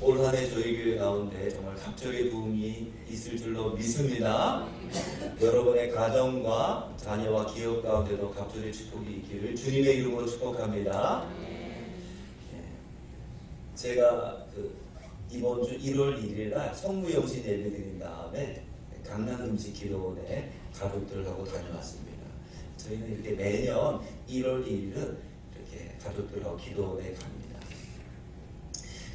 올 한해 저희 교회 가운데 정말 갑절의 부흥이 있을 줄로 믿습니다. 여러분의 가정과 자녀와 기업 가운데도 갑절의 축복이 있기를 주님의 이름으로 축복합니다. 예. 제가 그 이번 주 1월 1일 날 성무영신 예배 드린 다음에 강남 음식 기도원에 가족들하고 다녀왔습니다. 저희는 이렇게 매년 1월 1일은 이렇게 가족들하고 기도원에 갑니다.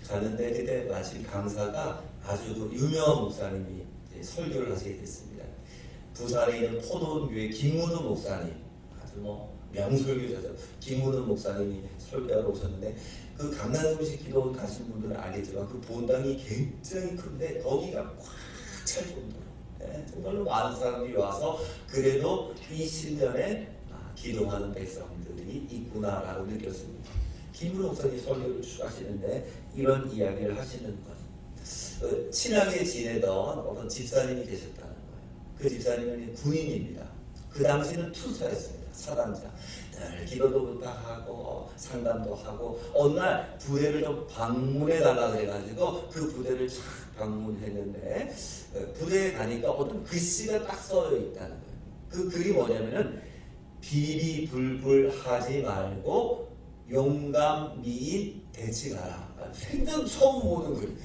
가는데 그때 마침 강사가 아주 그 유명한 목사님이 설교를 하시게 됐습니다. 부산에 있는 포도원교회 김문우 목사님 아주 뭐 명설교자죠. 김문우 목사님이 설교하러 오셨는데 그 강남 음식 기도원 가신 분들은 알겠지만 그 본당이 굉장히 큰데 거기가 꽉 찰 정도로 예, 정말로 많은 사람들이 와서 그래도 이 신년에 아, 기도하는 백성들이 있구나라고 느꼈습니다. 목사님 설교를 쭉 하시는데 이런 이야기를 하시는 것. 어, 친하게 지내던 어떤 집사님이 계셨다는 거예요. 그 집사님은 군인입니다. 그 당시는 투사였습니다. 사단자. 늘 기도도 부탁하고 상담도 하고 어느 날 부대를 좀 방문해 달라 그래가지고 그 부대를 쫙 방문했는데 어, 부대에 가니까 어떤 글씨가 딱 써져 있다는 거예요. 그 글이 뭐냐면은 비리불불하지 말고 용감 미인 대치가라. 생전 처음 보는 글.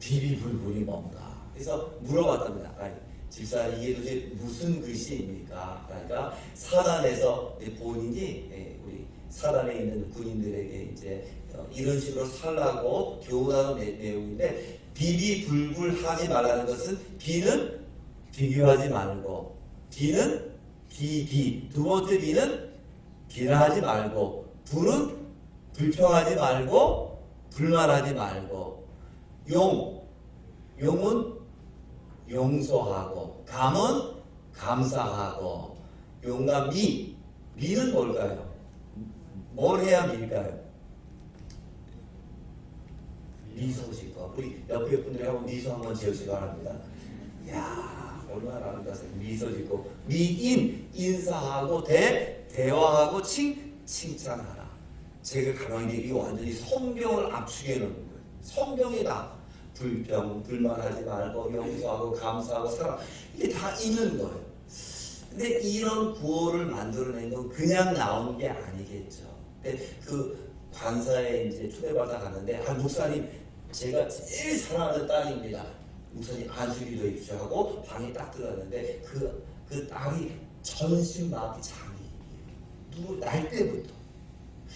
비리불불이 뭔가. 그래서 물어봤답니다. 아니, 집사 이게 도대체 무슨 글씨입니까? 그러니까 사단에서 본인이 예, 우리 사단에 있는 군인들에게 이제 어, 이런 식으로 살라고 교훈하는 내- 내용인데 비리불불하지 말라는 것은 비는 비교하지 말고 비는 비비 두 번째 비는 비난하지 말고 불은 불평하지 말고 불만하지 말고 용 용은 용서하고 감은 감사하고 용감 미 미는 뭘까요? 뭘 해야 미일까요? 미소 짓고 우리 옆에 분들이 한번 미소 한번 지어주시기 바랍니다. 야 얼마나 아름다워요. 미소 짓고 미인 인사하고 대 대화하고 칭 칭찬하라. 제가 가만히 이 완전히 성경을 압축해 놓은 거예요. 성경이다. 불평, 불만하지 말고 용서하고 감사하고 사랑 이게 다 있는 거예요. 근데 이런 구호를 만들어낸 건 그냥 나온 게 아니겠죠. 근데 그 관사에 이제 초대받아 가는데 아 목사님 제가 제일 사랑하는 딸입니다. 목사님 안수기도 해주셔 하고 방에 딱 들어갔는데 그, 그 딸이 전신 마비 장애인이에요. 누구 날 때부터.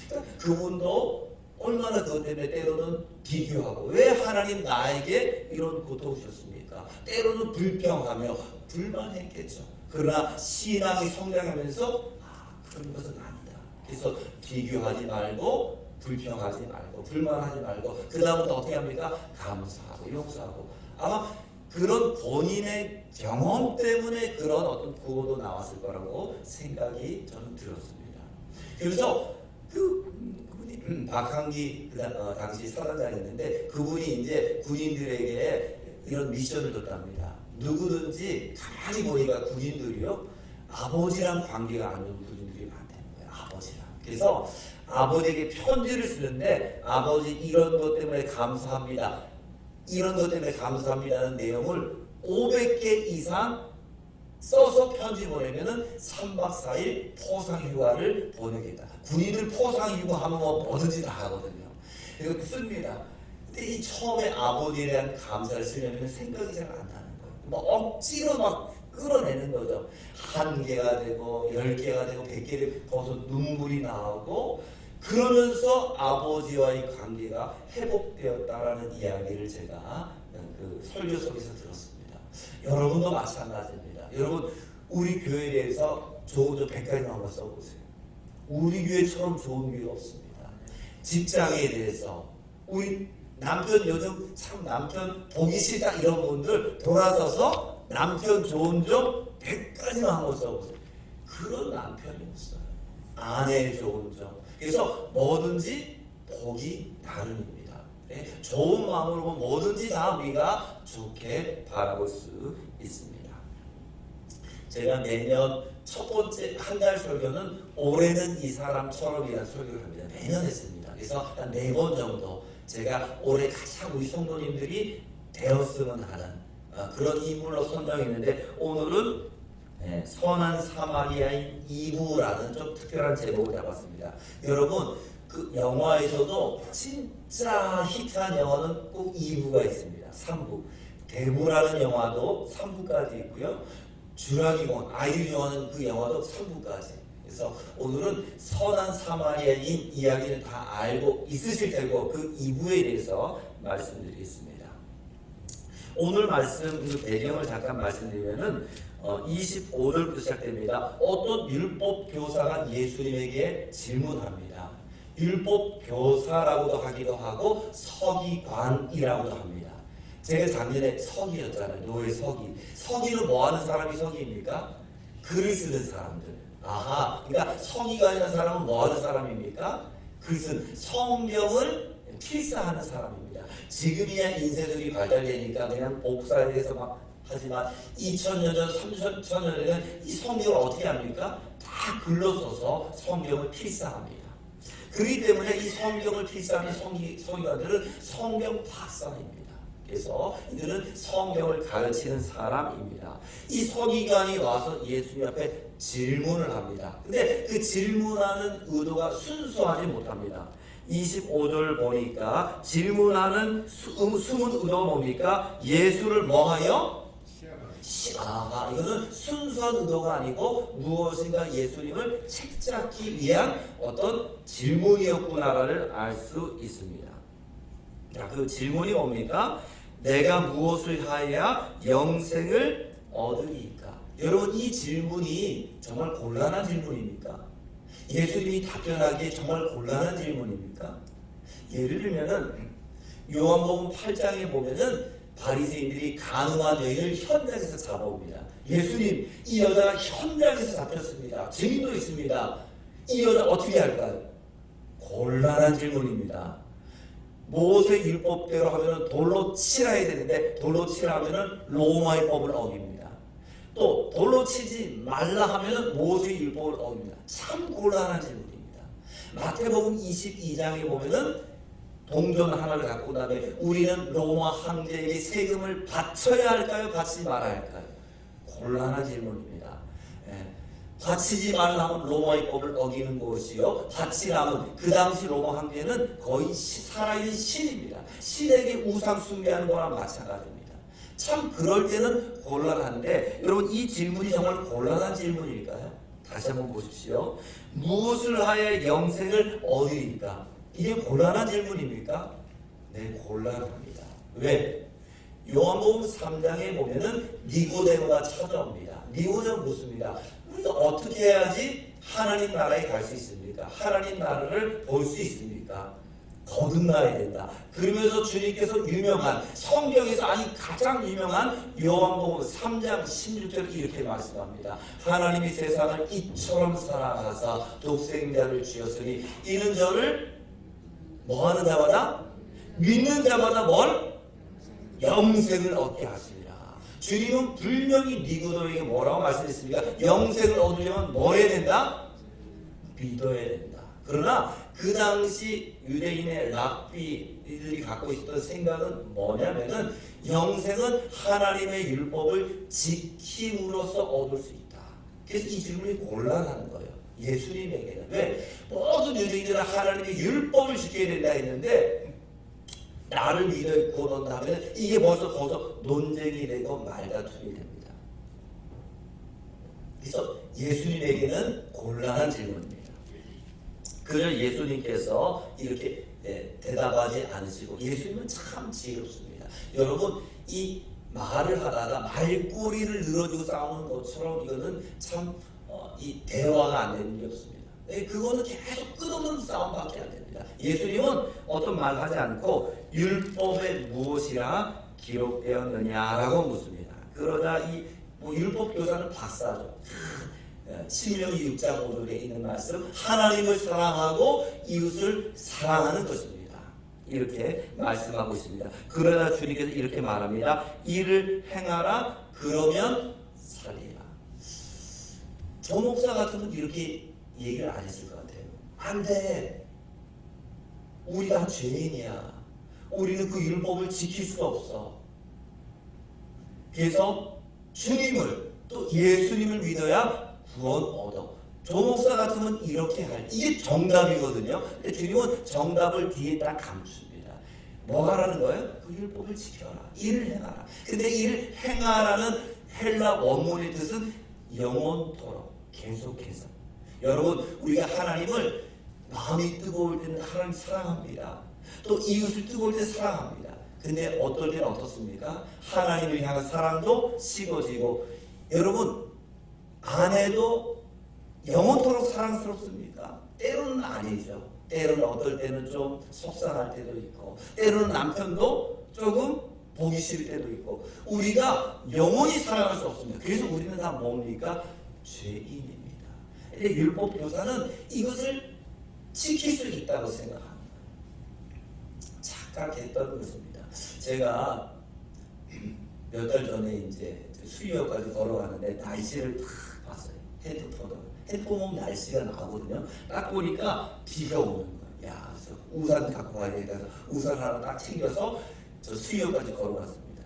그러니까 그분도 얼마나 그것 때문에 때로는 비교하고 왜 하나님 나에게 이런 고통 주셨습니까? 때로는 불평하며 불만했겠죠. 그러나 신앙이 성장하면서 아 그런 것은 아니다. 그래서 비교하지 말고 불평하지 말고 불만하지 말고 그 다음부터 어떻게 합니까? 감사하고 용서하고 아마 그런 본인의 경험 때문에 그런 어떤 구호도 나왔을 거라고 생각이 저는 들었습니다. 그래서 그 음, 박한기 그 당- 어, 당시 사단장이었는데 그분이 이제 군인들에게 이런 미션을 줬답니다. 누구든지 가만히 보니까 군인들이요 아버지랑 관계가 안 좋은 군인들이 많다는 거예요. 아버지랑. 그래서 아버지에게 편지를 쓰는데 아버지 이런 것 때문에 감사합니다. 이런 것 때문에 감사합니다는 내용을 500개 이상 써서 편지 보내면은 3박 4일 포상 휴가를 보내겠다. 군인들 포상 휴가 하면 뭐 뭐든지 다 하거든요. 이거 씁니다. 근데 이 처음에 아버지에 대한 감사를 쓰려면 생각이 잘 안 나는 거예요. 뭐 억지로 막 끌어내는 거죠. 한 개가 되고 열 개가 되고 백 개를 거기서 눈물이 나오고 그러면서 아버지와의 관계가 회복되었다라는 이야기를 제가 그 설교 속에서 들었습니다. 여러분도 마찬가지입니다. 여러분 우리 교회에 대해서 좋은 점 100가지만 한번 써보세요. 우리 교회처럼 좋은 교회 없습니다. 직장에 대해서 우리 남편 요즘 참 남편 보기 싫다 이런 분들 돌아서서 남편 좋은 점 100가지만 한번 써보세요. 그런 남편이 없어요. 아내의 좋은 점. 그래서 뭐든지 복이 나름입니다. 네? 좋은 마음으로 뭐든지 다 우리가 좋게 바라볼 수 있습니다. 제가 매년 첫 번째 한 달 설교는 올해는 이 사람처럼이라는 설교를 합니다. 매년 했습니다. 그래서 한 네 번 정도 제가 올해 가장 우리 성도님들이 되었으면 하는 어, 그런 인물로 선정했는데 오늘은 예, 선한 사마리아인 2부라는 좀 특별한 제목을 잡았습니다. 여러분 그 영화에서도 진짜 히트한 영화는 꼭 2부가 있습니다. 3부. 대부라는 영화도 3부까지 있고요. 주라기 공 아이유 좋아하는 그 영화도 3부까지. 그래서 오늘은 선한 사마리아인 이야기는 다 알고 있으실 테고 그 2부에 대해서 말씀드리겠습니다. 오늘 말씀 그 배경을 잠깐 말씀드리면은 어, 25절부터 시작됩니다. 어떤 율법 교사가 예수님에게 질문합니다. 율법 교사라고도 하기도 하고 서기관이라고도 합니다. 제가 작년에 서기였잖아요. 노예 서기. 서기는 뭐 하는 사람이 서기입니까? 글을 쓰는 사람들. 아하. 그러니까 서기관이라는 사람은 뭐 하는 사람입니까? 글 쓴 성경을 필사하는 사람입니다. 지금이야 인쇄술이 발달되니까 그냥 복사해서 막 하지만 2000년 전, 3000년 전에는 이 성경을 어떻게 합니까? 다 글로 써서 성경을 필사합니다. 그렇기 때문에 이 성경을 필사하는 성기, 성기관들은 성경 박사입니다. 그래서 이들은 성경을 가르치는 사람입니다. 이 서기관이 와서 예수님 앞에 질문을 합니다. 근데 그 질문하는 의도가 순수하지 못합니다. 25절 보니까 질문하는 수, 음, 숨은 의도가 뭡니까? 예수를 뭐하여? 시- 아, 이거는 순수한 의도가 아니고 무엇인가 예수님을 책잡기 위한 어떤 질문이었구나를 알 수 있습니다. 자, 그 질문이 뭡니까? 내가 무엇을 하여야 영생을 얻으리까? 여러분 이 질문이 정말 곤란한 질문입니까? 예수님이 답변하기에 정말 곤란한 질문입니까? 예를 들면은 요한복음 8장에 보면은 바리새인들이 가늠한 여인을 현장에서 잡아옵니다. 예수님, 이 여자가 현장에서 잡혔습니다. 증인도 있습니다. 이 여자 어떻게 할까요? 곤란한 질문입니다. 모세 율법대로 하면은 돌로 칠해야 되는데 돌로 칠하면은 로마의 법을 어깁니다. 또 돌로 치지 말라 하면은 모세 율법을 어깁니다. 참 곤란한 질문입니다. 마태복음 22장에 보면은 동전 하나를 갖고 나면 우리는 로마 황제에게 세금을 바쳐야 할까요? 바치지 말아야 할까요? 곤란한 질문입니다. 예. 바치지 말라면 로마의 법을 어기는 것이요. 바치라면 그 당시 로마 황제는 거의 시- 살아있는 신입니다. 신에게 우상 숭배하는 거랑 마찬가지입니다. 참 그럴 때는 곤란한데 여러분 이 질문이 정말 곤란한 질문일까요? 다시 한번 보십시오. 무엇을 하여 영생을 얻으리까? 이게 곤란한 질문입니까? 네, 곤란합니다. 왜? 요한복음 3장에 보면은 니고데모가 찾아옵니다. 니고데모 묻습니다. 우리가 어떻게 해야지 하나님 나라에 갈 수 있습니까? 하나님 나라를 볼 수 있습니까? 거듭나야 된다. 그러면서 주님께서 유명한 성경에서 아니 가장 유명한 요한복음 3장 16절 이렇게 말씀합니다. 하나님이 세상을 이처럼 사랑하사 독생자를 주었으니 이는 저를 뭐 하는 자마다 믿는 자마다 뭘 영생을 얻게 하시리라. 주님은 분명히 니고도에게 뭐라고 말씀했습니까? 영생을 얻으려면 뭐 해야 된다? 믿어야 된다. 그러나 그 당시 유대인의 랍비들이 갖고 있었던 생각은 뭐냐면은 영생은 하나님의 율법을 지킴으로써 얻을 수 있다. 그래서 이 질문이 곤란한 거예요. 예수님에게는 왜 모든 유대인들은 하나님의 율법을 지켜야 된다 했는데 나를 믿어 고런다면 이게 벌써 거기서 논쟁이 되고 말다툼이 됩니다. 그래서 예수님에게는 곤란한 질문입니다. 그저 예수님께서 이렇게 예, 대답하지 않으시고 예수님은 참 지혜롭습니다. 여러분 이 말을 하다가 말꼬리를 늘어주고 싸우는 것처럼 이거는 참 어, 이 대화가 안 되는 게 없습니다. 예, 그거는 계속 끝없는 싸움밖에 안 됩니다. 예수님은 어떤 말 하지 않고 율법에 무엇이라 기록되었느냐라고 묻습니다. 그러자 이 뭐 율법 교사는 박사죠. 신명기 6장 5절에 있는 말씀 하나님을 사랑하고 이웃을 사랑하는 것입니다. 이렇게 말씀하고 있습니다. 그러나 주님께서 이렇게 말합니다. 이를 행하라 그러면 살리라. 조 목사 같으면 이렇게 얘기를 안 했을 것 같아요. 안 돼. 우리 다 죄인이야. 우리는 그 율법을 지킬 수 없어. 그래서 주님을 또 예수님을 믿어야 구원 얻어. 조목사 같으면 이렇게 할 이게 정답이거든요. 근데 주님은 정답을 뒤에 딱 감춥니다. 뭐 하라는 거예요? 그 율법을 지켜라. 일을 행하라. 근데 일을 행하라는 헬라 원문의 뜻은 영원토록 계속해서. 여러분 우리가 하나님을 마음이 뜨거울 때는 하나님 사랑합니다. 또 이웃을 뜨거울 때 사랑합니다. 근데 어떨 때는 어떻습니까? 하나님을 향한 사랑도 식어지고 여러분 아내도 영원토록 사랑스럽습니까? 때로는 아니죠. 때로는 어떨 때는 좀 속상할 때도 있고 때로는 남편도 조금 보기 싫을 때도 있고 우리가 영원히 사랑할 수 없습니다. 그래서 우리는 다 뭡니까? 죄인입니다. 근데 율법 교사는 이것을 지킬 수 있다고 생각합니다. 착각했던 것입니다. 제가 몇 달 전에 이제 수유역까지 걸어가는데 날씨를 딱 봤어요. 핸드폰으로. 핸드폰 보면 날씨가 나거든요. 딱 보니까 비가 오는 거야. 야, 그래서 우산 갖고 가야. 해서 우산 하나 딱 챙겨서 저 수유역까지 걸어갔습니다.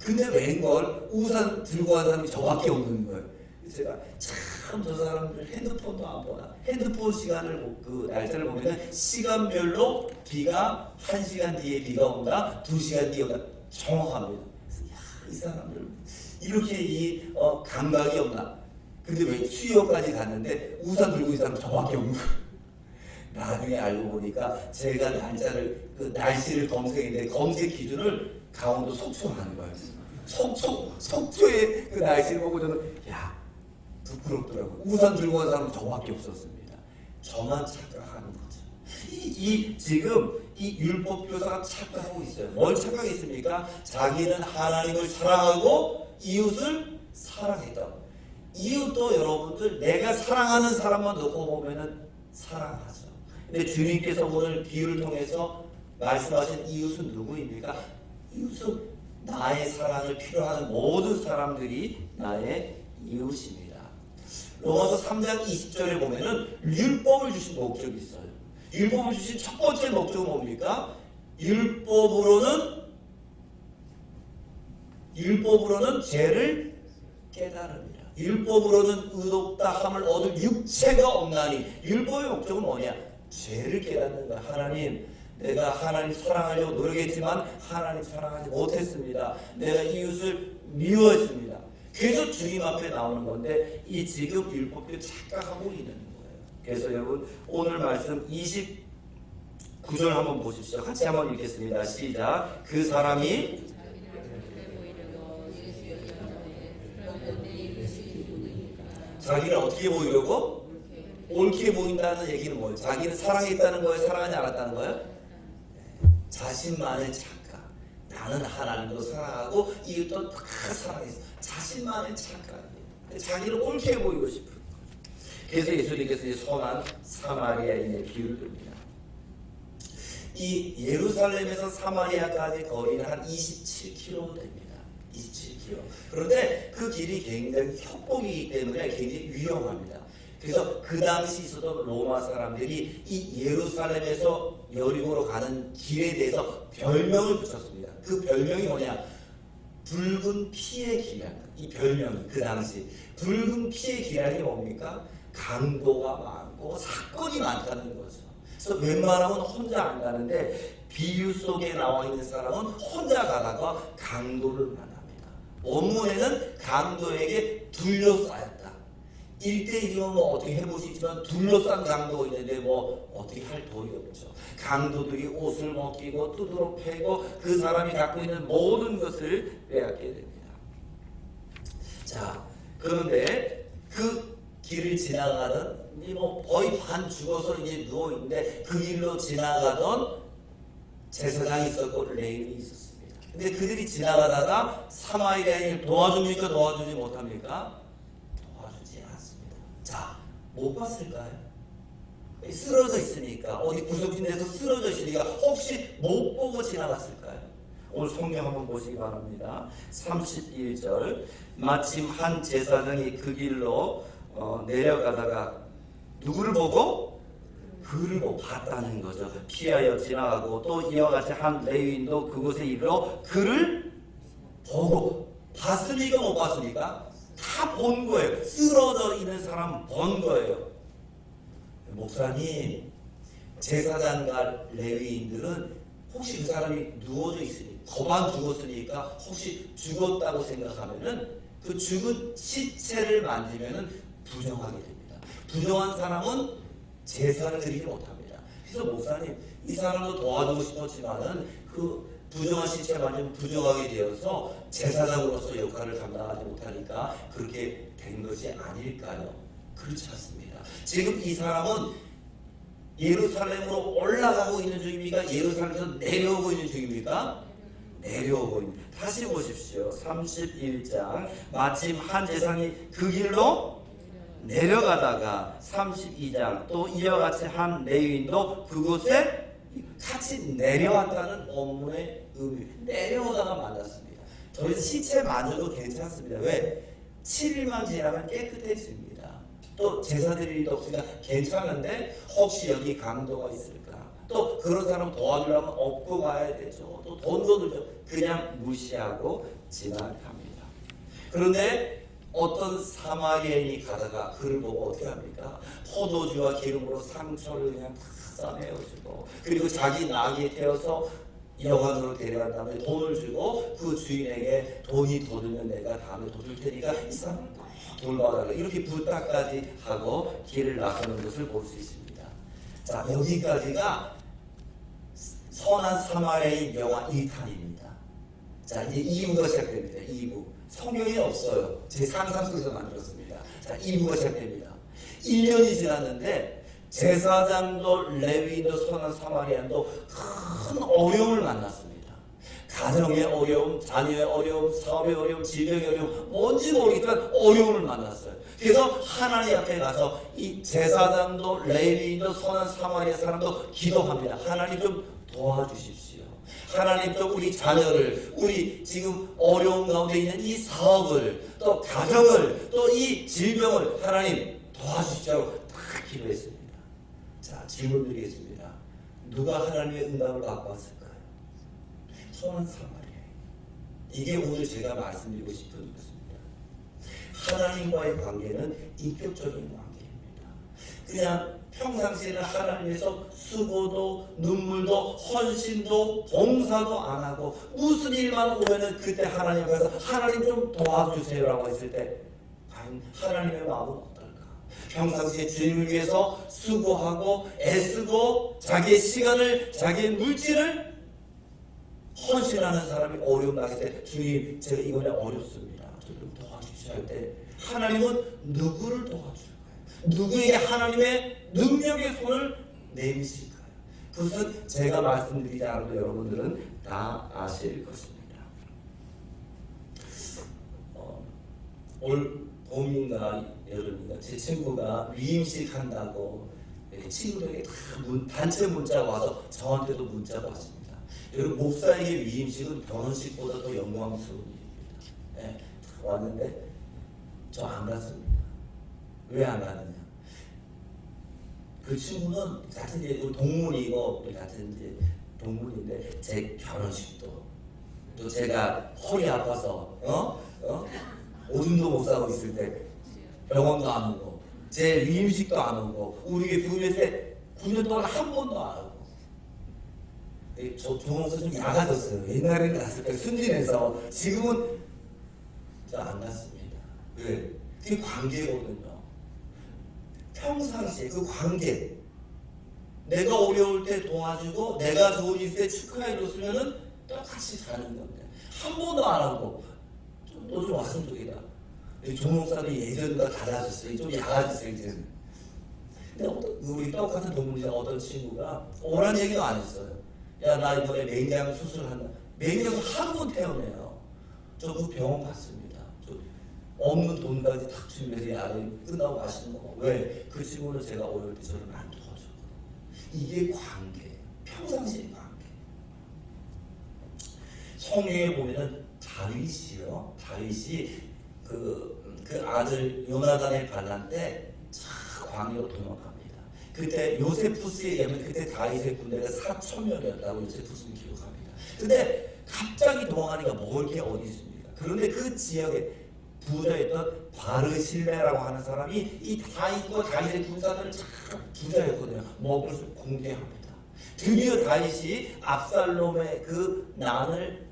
근데 웬걸 우산 들고 간 사람이 저밖에 없는 거예요. 제가 참 저 사람들 핸드폰도 안 보나. 핸드폰 시간을 보- 그 날짜를 보면은 시간별로 비가 한 시간 뒤에 비가 온다, 두 시간 뒤에 온다 정확합니다. 그래서 야, 이 사람들 이렇게 이 어, 감각이 없나? 근데 왜 수요까지 갔는데 우산 들고 있는 사람 저밖에 없는 거예요. 나중에 알고 보니까 제가 날짜를 그 날씨를 검색했는데 검색 기준을 강원도 속초로 하는 거예요. 속초 속초의 그 날씨를 보고 저는 야 부끄럽더라고요. 우산 들고 간 사람 저밖에 없었습니다. 저만 착각하는 거죠. 이, 이 지금 이 율법 교사가 착각하고 있어요. 뭘 착각했습니까? 자기는 하나님을 사랑하고 이웃을 사랑했다. 이웃도 여러분들 내가 사랑하는 사람만 놓고 보면은 사랑하죠. 근데 주님께서 오늘 비유를 통해서 말씀하신 이웃은 누구입니까? 이웃은 나의 사랑을 필요하는 모든 사람들이 나의 이웃입니다. 로마서 3장 20절에 보면은 율법을 주신 목적이 있어요. 율법을 주신 첫 번째 목적은 뭡니까? 율법으로는 율법으로는 죄를 깨달습니다. 율법으로는 의롭다 함을 얻을 육체가 없나니 율법의 목적은 뭐냐? 죄를 깨닫는 거야. 하나님, 내가 하나님 사랑하려고 노력했지만 하나님 사랑하지 못했습니다. 내가 이웃을 미워했습니다. 그래서 주님 앞에 나오는 건데 이 지금 율법도 착각하고 있는 거예요. 그래서 여러분 오늘 말씀 29절 한번 보십시오. 같이 한번 읽겠습니다. 시작. 그 사람이 자기를 어떻게 보이려고? 옳게 보인다는 얘기는 뭐예요? 자기는 사랑했다는 거예요? 사랑하지 않았다는 거예요? 자신만의 착각. 나는 하나님도 사랑하고 이웃도 다 사랑했어. 자신만의 착각이에요. 자기를 옳게 보이고 싶은. 그래서 예수님께서 이제 선한 사마리아인의 비유를 듭니다. 이 예루살렘에서 사마리아까지 거리는 한 27km 됩니다. 27km. 그런데 그 길이 굉장히 협곡이기 때문에 굉장히 위험합니다. 그래서 그 당시 있었던 로마 사람들이 이 예루살렘에서 여리고로 가는 길에 대해서 별명을 붙였습니다. 그 별명이 뭐냐? 붉은 피의 기량. 이 별명이 그 당시 붉은 피의 기량이 뭡니까? 강도가 많고 사건이 많다는 거죠. 그래서 웬만하면 혼자 안 가는데 비유 속에 나와 있는 사람은 혼자 가다가 강도를 만납니다. 원문에는 강도에게 둘러싸였다. 1대1이면 뭐 어떻게 해보시지만 둘러싼 강도가 있는데 뭐 어떻게 할 도리 없죠. 강도들이 옷을 벗기고 두드러 패고 그 사람이 갖고 있는 모든 것을 빼앗게 됩니다. 자, 그런데 그 길을 지나가던 뭐 거의 반 죽어서 이제 누워 있는데 그 길로 지나가던 제사장이 있었고 레인이 있었습니다. 근데 그들이 지나가다가 사마리아인을 도와줍니까 도와주지 못합니까? 도와주지 않았습니다. 자, 못 봤을까요? 쓰러져 있으니까 어디 구석진 데서 쓰러져 있으니까 혹시 못 보고 지나갔을까요? 오늘 성경 한번 보시기 바랍니다. 31절 마침 한 제사장이 그 길로 어, 내려가다가 누구를 보고 그를 못 봤다는 거죠. 피하여 지나가고 또 이와 같이 한 레위인도 그곳에 이르러 그를 보고 봤습니까 못 봤습니까? 다 본 거예요. 쓰러져 있는 사람 본 거예요. 목사님 제사장과 레위인들은 혹시 그 사람이 누워져 있으니 거반 죽었으니까 혹시 죽었다고 생각하면은 그 죽은 시체를 만지면은 부정하게 됩니다. 부정한 사람은 제사를 드리지 못합니다. 그래서 목사님 이 사람도 도와주고 싶었지만은 그 부정한 시체 만지면 부정하게 되어서 제사장으로서 역할을 감당하지 못하니까 그렇게 된 것이 아닐까요? 그렇지 않습니다. 지금 이 사람은 예루살렘으로 올라가고 있는 중입니까? 예루살렘에서 내려오고 있는 중입니까? 내려오고 있는. 다시 보십시오. 31장 마침 한 재상이 그 길로 내려가다가 32장 또 이와 같이 한 레위인도 그곳에 같이 내려왔다는 본문의 의미. 내려오다가 만났습니다. 저희 시체 만져도 괜찮습니다. 왜? 7일만 지나면 깨끗해집니다. 또 제사 드릴 일도 없으니까 괜찮은데 혹시 여기 강도가 있을까? 또 그런 사람 도와주려면 업고 가야 되죠. 또 돈도 들죠. 그냥 무시하고 지나갑니다. 그런데 어떤 사마리아인이 가다가 그를 보고 어떻게 합니까? 포도주와 기름으로 상처를 그냥 다 싸매어주고 그리고 자기 나귀에 태워서 여관으로 데려간 다음에 돈을 주고 그 주인에게 돈이 더 들면 내가 다음에 더 줄 테니까 이 사람을 꼭 돌봐달라 이렇게 부탁까지 하고 길을 나서는 것을 볼 수 있습니다. 자 여기까지가 선한 사마리아인 영화 1탄입니다. 자 이제 2부가 시작됩니다. 2부 성경에 없어요. 제 상상 속에서 만들었습니다. 자 2부가 시작됩니다. 1년이 지났는데 제사장도 레위인도 선한 사마리안도 큰 어려움을 만났습니다. 가정의 어려움, 자녀의 어려움, 사업의 어려움, 질병의 어려움, 뭔지 모르겠지만 어려움을 만났어요. 그래서 하나님 앞에 가서 이 제사장도 레위인도 선한 사마리아 사람도 기도합니다. 하나님 좀 도와주십시오. 하나님 좀 우리 자녀를 우리 지금 어려운 가운데 있는 이 사업을 또 가정을 또 이 질병을 하나님 도와주시라고 다 기도했습니다. 자 질문 드리겠습니다. 누가 하나님의 응답을 받고 왔을까요? 선한 사마리아. 이게 오늘 제가 말씀드리고 싶은 것입니다. 하나님과의 관계는 인격적인 관계입니다. 그냥 평상시에는 하나님에서 수고도 눈물도 헌신도 봉사도 안 하고 무슨 일만 오면은 그때 하나님 앞에서 하나님 좀 도와주세요라고 했을 때 과연 하나님의 어떨까? 평상시에 주님을 위해서 수고하고 애쓰고 자기의 시간을 자기의 물질을 헌신하는 사람이 어려움 나을 때 주님 제가 이번에 어렵습니다. 좀 도와주시오 할때 하나님은 누구를 도와줄 까요? 누구에게 하나님의 능력의 손을 내미실까요? 그것은 제가 말씀드리지 않아도 여러분들은 다 아실 것입니다. 어, 올 봄인가 여름인가 제 친구가 위임식 한다고 예, 친구들에게 다 문- 단체 문자가 와서 저한테도 문자가 왔습니다. 여러분 목사에게 위임식은 결혼식보다 더 영광스러운 일입니다. 예, 다 왔는데 저 안 갔습니다. 왜 안 가느냐? 그 친구는 같은 이제 우리 동문이고 같은 이제 동문인데 제 결혼식도 또 제가 허리 아파서 어? 어? 오줌도 못 싸고 있을 때 병원도 안 오고 제 위임식도 안 오고 우리 부모님 때 9년 동안 한 번도 안 오고 예, 저 조mon사 좀 야가졌어요. 옛날에는 갔을 때 순진해서 지금은 저안 갔습니다. 왜? 그게 관계거든요. 평상시에 그 관계 내가 어려울 때 도와주고 내가 좋은 일때 축하해 줬으면은 똑같이 가는 건데 한 번도 안 하고 너좀 왔으면 좋겠다. 조목사도 예전과 달라졌어요. 좀 야가졌어요 이제는. 근데 어떤 우리 똑같은 동물이자 어떤 친구가 오란 얘기도 안 했어요. 야 나 이번에 맹장 수술한다. 맹장 하루 번 태어나요. 저 그 병원 갔습니다. 저 없는 돈까지 탁 준비해서 야래 끝나고 가시는 거. 왜? 그 친구는 제가 어려울 때 저를 많이 도와줬거든요. 이게 관계. 평상시의 관계. 성경에 보면은 다윗이요. 다윗이 그, 그 아들 요나단의 반란 때차 광야로 도망갑니다. 그때 요세푸스에 의하면 그때 다윗의 군대가 4천 명이었다고 요세푸스는 기록합니다. 근데 갑자기 도망가니까 먹을 게 어디 있습니까? 그런데 그 지역에 부자였던 바르실레라고 하는 사람이 이 다윗과 다윗의 군사들을 참 부자였거든요. 먹을 수 공개합니다. 드디어 다윗이 압살롬의 그 난을 딱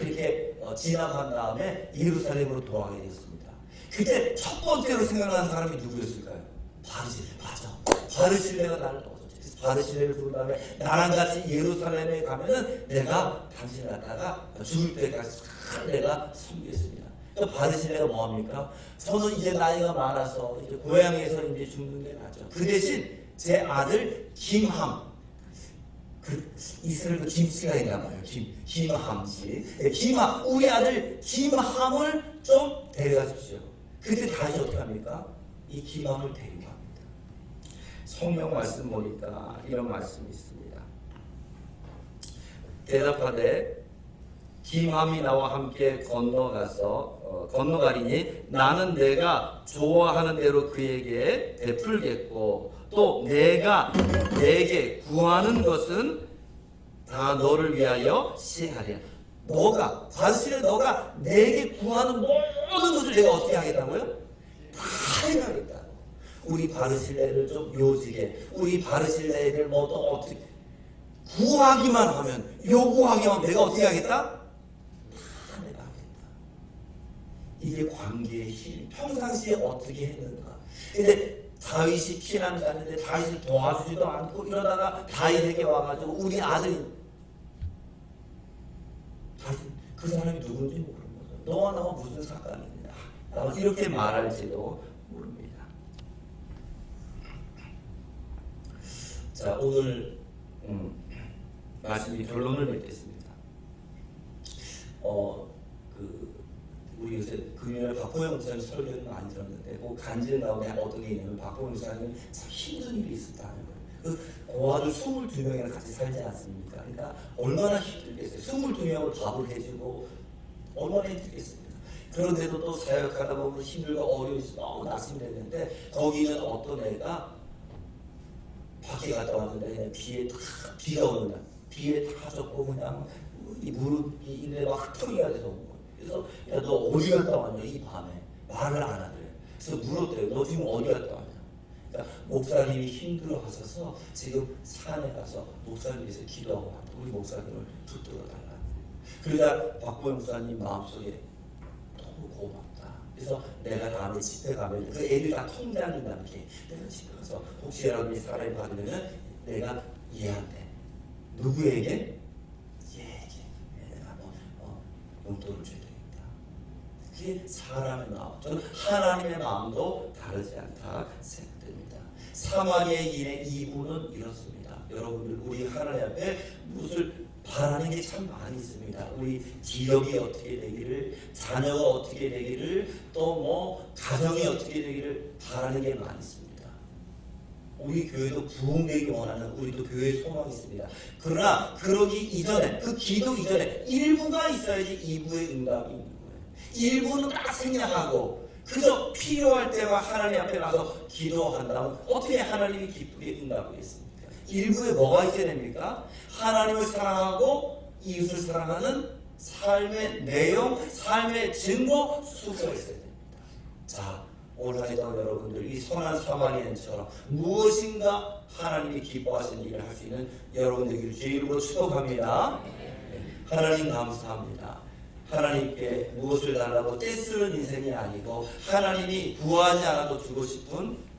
이렇게 어, 지나간 다음에 예루살렘으로 돌아가게 됐습니다. 그때 첫 번째로 생각나는 사람이 누구였을까요? 바르실레 맞아. 바르실레가 나를 도와줬지. 바르실레를 부른 다음에 나랑 같이 예루살렘에 가면은 내가 당신 갖다가 죽을 때까지 다 내가 섬기겠습니다. 그러니까 바르실레가 뭐합니까? 저는 이제 나이가 많아서 이제 고향에서 이제 죽는 게 낫죠. 그 대신 제 아들 김함 그 이스라엘 그 김씨가 있나 봐요. 김 김함 씨. 네, 김함 우리 아들 김함을 좀 데려가 주십시오. 그때 다시 어떻게 합니까? 이 김함을 데리고 갑니다. 성경 말씀 보니까 이런 말씀이 있습니다. 대답하되 김함이 나와 함께 건너가서 어, 건너가리니 나는 내가 좋아하는 대로 그에게 베풀겠고 또 내가 내게 구하는 것은 다 너를 위하여 시행하리라. 너가 관실에 너가 내게 구하는 모든 것을 내가 어떻게 하겠다고요? 다 행하겠다고. 우리 바르실레를 좀 요지게 우리 바르실레를 뭐또 어떻게 구하기만 하면 요구하기만 내가 어떻게 하겠다? 다 내가 하겠다. 이게 관계의 힘. 평상시에 어떻게 했는가. 근데 다윗이 피난 가는데 다윗을 도와주지도 않고 이러다가 다윗에게 와가지고 우리 다윗 그 사람이 누군지 모르는 거죠. 너와 나와 무슨 상관이 있냐. 아마 이렇게 말할지도 모릅니다. 자 오늘 음, 말씀이 결론을 맺겠습니다. 어그 우리 요새 금요일 박보영 목사님 설교를 많이 들었는데 그 간증 가운데 어떤 게 있냐면 박보영 목사님 참 힘든 일이 있었다는 거예요. 그 고아들 22명이랑 같이 살지 않습니까? 그러니까 얼마나 힘들겠어요. 22명을 밥을 해주고 얼마나 힘들겠습니까? 그런데도 또 사역하다 보면 힘들고 어려워서 너무 낙심되는데 거기는 어떤 애가 밖에 갔다 왔는데 비에 다 비가 오는 날 비에 다 젖고 그냥 이 무릎이 있는데 막 핫토리가 돼서. 그래서 야 너 어디 갔다 왔냐 이 밤에 말을 안 하더래. 그래서 물었대요. 너 지금 어디 갔다 왔냐? 그러니까 목사님이 힘들어하셔서 지금 산에 가서 목사님 위해서 기도하고. 우리 목사님을 붙들어 달라. 그러다 박보영 목사님 마음속에 너무 고맙다. 그래서 내가 다음에 집회 가면 그 애들 다 통장인다는 게 내가 집에 가서 혹시 여러분이 사람이 받으면은 내가 얘한테 누구에게 얘에게 내가 뭐 어, 용돈을 줘 그게 사람의 마음. 저는 하나님의 마음도 다르지 않다 생각됩니다. 사마리아의 일의 이부는 이렇습니다. 여러분들 우리 하나님 앞에 무엇을 바라는 게 참 많이 있습니다. 우리 기업이 어떻게 되기를, 자녀가 어떻게 되기를, 또 뭐 가정이 어떻게 되기를 바라는 게 많이 있습니다. 우리 교회도 부흥되기 원하는 우리도 교회 소망이 있습니다. 그러나 그러기 이전에 그 기도 이전에 일부가 있어야지 이부의 응답이 있는 거예요. 일부는 딱 생략하고 그저 필요할 때만 하나님 앞에 가서 기도한다면 어떻게 하나님이 기쁘게 응답하겠습니까? 일부에 뭐가 있어야 됩니까? 하나님을 사랑하고 이웃을 사랑하는 삶의 내용, 삶의 증거, 수가 있어야 됩니다. 자, 오늘 하여튼 여러분들 이 선한 사마리안처럼 무엇인가 하나님이 기뻐하시는 일을 할 수 있는 여러분 되기를 주의 이름으로 축복합니다. 네, 하나님 감사합니다. 하나님께 무엇을 달라고 떼쓰는 인생이 아니고 하나님이 구하지 않아도 주고 싶은